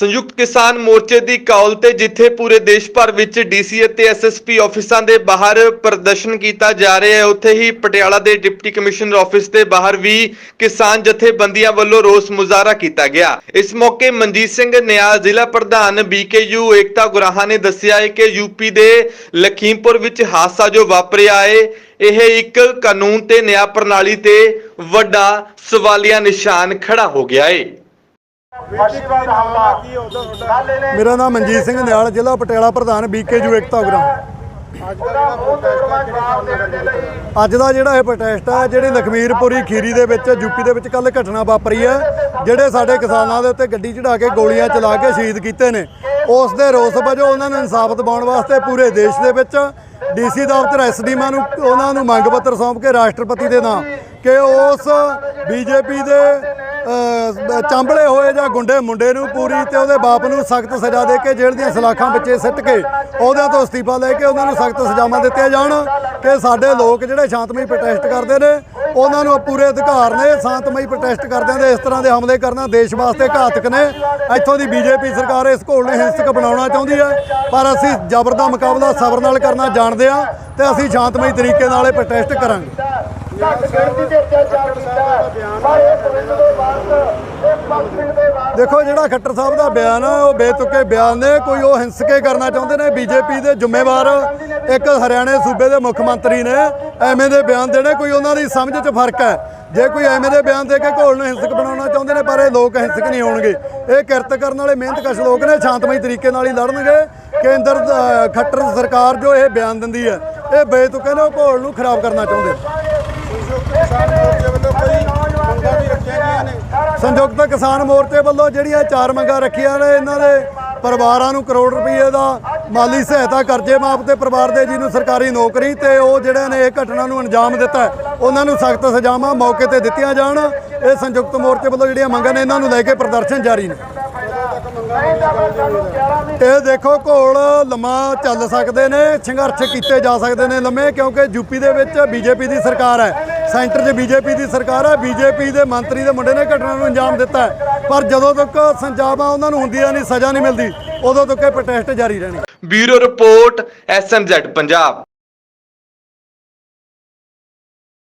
ਸੰਯੁਕਤ ਕਿਸਾਨ ਮੋਰਚੇ ਦੀ ਕੌਲ ਤੇ ਜਿੱਥੇ ਪੂਰੇ ਦੇਸ਼ ਭਰ ਵਿੱਚ ਡੀਸੀ ਅਤੇ ਐਸਐਸਪੀ ਆਫਿਸਾਂ ਦੇ ਬਾਹਰ ਪ੍ਰਦਰਸ਼ਨ ਕੀਤਾ ਜਾ ਰਿਹਾ ਹੈ, ਉੱਥੇ ਹੀ ਪਟਿਆਲਾ ਦੇ ਡਿਪਟੀ ਕਮਿਸ਼ਨਰ ਆਫਿਸ ਦੇ ਬਾਹਰ ਵੀ ਕਿਸਾਨ ਜਥੇਬੰਦੀਆਂ ਵੱਲੋਂ ਰੋਸ ਮੁਜ਼ਾਹਰਾ ਕੀਤਾ ਗਿਆ। ਇਸ ਮੌਕੇ ਮਨਜੀਤ ਸਿੰਘ ਨਿਆ, ਜ਼ਿਲ੍ਹਾ ਪ੍ਰਧਾਨ ਬੀਕੇਯੂ ਏਕਤਾ ਗੁਰਾਹਾ ਨੇ ਦੱਸਿਆ ਹੈ ਕਿ ਯੂਪੀ ਦੇ ਲਖੀਮਪੁਰ ਵਿੱਚ ਹਾਦਸਾ ਜੋ ਵਾਪਰਿਆ ਹੈ, ਇਹ ਇੱਕ ਕਾਨੂੰਨ ਤੇ ਨਿਆਂ ਪ੍ਰਣਾਲੀ ਤੇ ਵੱਡਾ ਸਵਾਲੀਆ ਨਿਸ਼ਾਨ ਖੜਾ ਹੋ ਗਿਆ ਹੈ। ਫਾਸ਼ੀਵਾਦ ਹਮਲਾ ਮੇਰਾ ਨਾਮ ਮਨਜੀਤ ਸਿੰਘ ਨਿਆਲ ਜ਼ਿਲ੍ਹਾ ਪਟਿਆਲਾ ਪ੍ਰਧਾਨ ਬੀਕੇਯੂ ਏਕਤਾ ਲਈ। ਅੱਜ ਦਾ ਜਿਹੜਾ ਇਹ ਪ੍ਰੋਟੈਸਟ ਹੈ ਜਿਹੜੀ ਲਖਮੀਰਪੁਰੀ ਖੀਰੀ ਦੇ ਵਿੱਚ ਯੂਪੀ ਦੇ ਵਿੱਚ ਕੱਲ ਘਟਨਾ ਵਾਪਰੀ ਹੈ ਜਿਹੜੇ ਸਾਡੇ ਕਿਸਾਨਾਂ ਦੇ ਉੱਤੇ ਗੱਡੀ ਚੜਾ ਕੇ ਗੋਲੀਆਂ ਚਲਾ ਕੇ ਸ਼ਹੀਦ ਕੀਤੇ ਨੇ। ਉਸ ਦੇ ਰੋਸ ਵਜੋਂ ਉਹਨਾਂ ਨੂੰ ਇਨਸਾਫ ਦਿਵਾਉਣ ਵਾਸਤੇ ਪੂਰੇ ਦੇਸ਼ ਦੇ ਵਿੱਚ ਡੀਸੀ ਦਫ਼ਤਰ ਐਸਡੀਮਾ ਨੂੰ ਉਹਨਾਂ ਨੂੰ ਮੰਗ ਪੱਤਰ ਸੌਂਪ ਕੇ ਰਾਸ਼ਟਰਪਤੀ ਦੇ ਨਾਂ। ਕਿ ਉਸ ਬੀਜੇਪੀ ਦੇ ਚਾਂਬਲੇ ਹੋਏ ਜਾਂ ਗੁੰਡੇ ਮੁੰਡੇ ਨੂੰ ਪੂਰੀ ਤੇ ਉਹਦੇ ਬਾਪ ਨੂੰ ਸਖਤ ਸਜ਼ਾ ਦੇ ਕੇ ਜੇਲ੍ਹ ਦੀਆਂ ਸਲਾਖਾਂ ਵਿੱਚੇ ਸਿੱਟ ਕੇ ਉਹਦਿਆਂ ਤੋਂ ਅਸਤੀਫਾ ਲੈ ਕੇ ਉਹਨਾਂ ਨੂੰ ਸਖਤ ਸਜ਼ਾਵਾਂ ਦਿੱਤੀਆਂ ਜਾਣ ਕਿ ਸਾਡੇ ਲੋਕ ਜਿਹੜੇ ਸ਼ਾਂਤਮਈ ਪ੍ਰੋਟੈਸਟ ਕਰਦੇ ਨੇ, ਉਹਨਾਂ ਨੂੰ ਪੂਰੇ ਅਧਿਕਾਰ ਨੇ, ਸ਼ਾਂਤਮਈ ਪ੍ਰੋਟੈਸਟ ਕਰਦਿਆਂ ਦੇ ਇਸ ਤਰ੍ਹਾਂ ਦੇ ਹਮਲੇ ਕਰਨਾ ਦੇਸ਼ ਵਾਸਤੇ ਘਾਤਕ ਨੇ। ਇੱਥੋਂ ਦੀ ਬੀਜੇਪੀ ਸਰਕਾਰ ਇਸ ਘੋਲ ਨੂੰ ਹਿੰਸਕ ਬਣਾਉਣਾ ਚਾਹੁੰਦੀ ਹੈ, ਪਰ ਅਸੀਂ ਜ਼ਬਰ ਦਾ ਮੁਕਾਬਲਾ ਸਬਰ ਨਾਲ ਕਰਨਾ ਜਾਣਦੇ ਹਾਂ ਤੇ ਅਸੀਂ ਸ਼ਾਂਤਮਈ ਤਰੀਕੇ ਨਾਲ ਇਹ ਪ੍ਰੋਟੈਸਟ ਕਰਾਂਗੇ। ਘੱਟ ਗਿਣਤੀ ਤੇ ਅਤਿਆਚਾਰ ਕੀਤਾ ਪਰ ਇਹ ਪੁਲਿਸ ਦੇ ਵਾਸਤੇ, ਇਹ ਪਬਲਿਕ ਦੇ ਵਾਸਤੇ ਦੇਖੋ, ਜਿਹੜਾ ਖੱਟਰ ਸਾਹਿਬ ਦਾ ਬਿਆਨ ਆ, ਉਹ ਬੇਤੁਕੇ ਬਿਆਨ ਨੇ। ਕੋਈ ਉਹ ਹਿੰਸਕੇ ਕਰਨਾ ਚਾਹੁੰਦੇ ਨੇ ਬੀਜੇਪੀ ਦੇ ਜ਼ਿੰਮੇਵਾਰ। ਇੱਕ ਹਰਿਆਣੇ ਸੂਬੇ ਦੇ ਮੁੱਖ ਮੰਤਰੀ ਨੇ ਐਵੇਂ ਦੇ ਬਿਆਨ ਦੇਣੇ। ਕੋਈ ਉਹਨਾਂ ਦੀ ਸਮਝ 'ਚ ਫ਼ਰਕ ਹੈ? ਜੇ ਕੋਈ ਐਵੇਂ ਦੇ ਬਿਆਨ ਦੇ ਕੇ ਘੋਲ ਨੂੰ ਹਿੰਸਕ ਬਣਾਉਣਾ ਚਾਹੁੰਦੇ ਨੇ, ਪਰ ਇਹ ਲੋਕ ਹਿੰਸਕ ਨਹੀਂ ਹੋਣਗੇ। ਇਹ ਕਿਰਤ ਕਰਨ ਵਾਲੇ ਮਿਹਨਤਕਸ਼ ਲੋਕ ਨੇ, ਸ਼ਾਂਤਮਈ ਤਰੀਕੇ ਨਾਲ ਹੀ ਲੜਨਗੇ। ਕੇਂਦਰ ਖੱਟਰ ਸਰਕਾਰ ਜੋ ਇਹ ਬਿਆਨ ਦਿੰਦੀ ਹੈ, ਇਹ ਬੇਤੁਕੇ ਨੇ ਉਹ ਘੋਲ ਨੂੰ ਖਰਾਬ ਕਰਨਾ ਚਾਹੁੰਦੇ। ਸੰਯੁਕਤ ਕਿਸਾਨ ਮੋਰਚੇ ਵੱਲੋਂ ਜਿਹੜੀਆਂ ਚਾਰ ਮੰਗਾਂ ਰੱਖੀਆਂ ਨੇ, ਇਹਨਾਂ ਦੇ ਪਰਿਵਾਰਾਂ ਨੂੰ ਕਰੋੜ ਰੁਪਏ ਦਾ ਮਾਲੀ ਸਹਾਇਤਾ ਕਰਜ਼ੇ ਮਾਫ ਤੇ ਪਰਿਵਾਰ ਦੇ ਜੀ ਨੂੰ ਸਰਕਾਰੀ ਨੌਕਰੀ ਤੇ ਉਹ ਜਿਹੜੇ ਨੇ ਇਹ ਘਟਨਾ ਨੂੰ ਅੰਜਾਮ ਦਿੱਤਾ ਉਹਨਾਂ ਨੂੰ ਸਖਤ ਸਜ਼ਾਵਾਂ ਮੌਕੇ ਤੇ ਦਿੱਤੀਆਂ ਜਾਣ। ਇਹ ਸੰਯੁਕਤ ਮੋਰਚੇ ਵੱਲੋਂ ਜਿਹੜੀਆਂ ਮੰਗਾਂ ਨੇ, ਇਹਨਾਂ ਨੂੰ ਲੈ ਕੇ ਪ੍ਰਦਰਸ਼ਨ ਜਾਰੀ ਨੇ। ਇਹ ਦੇਖੋ ਘੋਲ ਲੰਮਾ ਚੱਲ ਸਕਦੇ ਨੇ, ਸੰਘਰਸ਼ ਕੀਤੇ ਜਾ ਸਕਦੇ ਨੇ ਲੰਮੇ, ਕਿਉਂਕਿ ਯੂਪੀ ਦੇ ਵਿੱਚ ਬੀਜੇਪੀ ਦੀ ਸਰਕਾਰ ਹੈ। ਸੈਂਟਰ 'ਚ ਬੀਜੇਪੀ ਦੀ ਸਰਕਾਰ ਹੈ ਬੀਜੇਪੀ ਦੇ ਮੰਤਰੀ ਦੇ ਮੁੰਡੇ ਨੇ ਘਟਨਾ ਨੂੰ ਅੰਜਾਮ ਦਿੱਤਾ ਪਰ ਜਦੋਂ ਤੱਕ ਸੰਜਾਬਾਂ ਉਹਨਾਂ ਨੂੰ ਹੁੰਦੀਆਂ ਨਹੀਂ, ਸਜ਼ਾ ਨਹੀਂ ਮਿਲਦੀ, ਉਦੋਂ ਤੱਕ ਇਹ ਪ੍ਰੋਟੈਸਟ ਜਾਰੀ ਰਹਿਣਗੇ। Bureau report SMZ Punjab.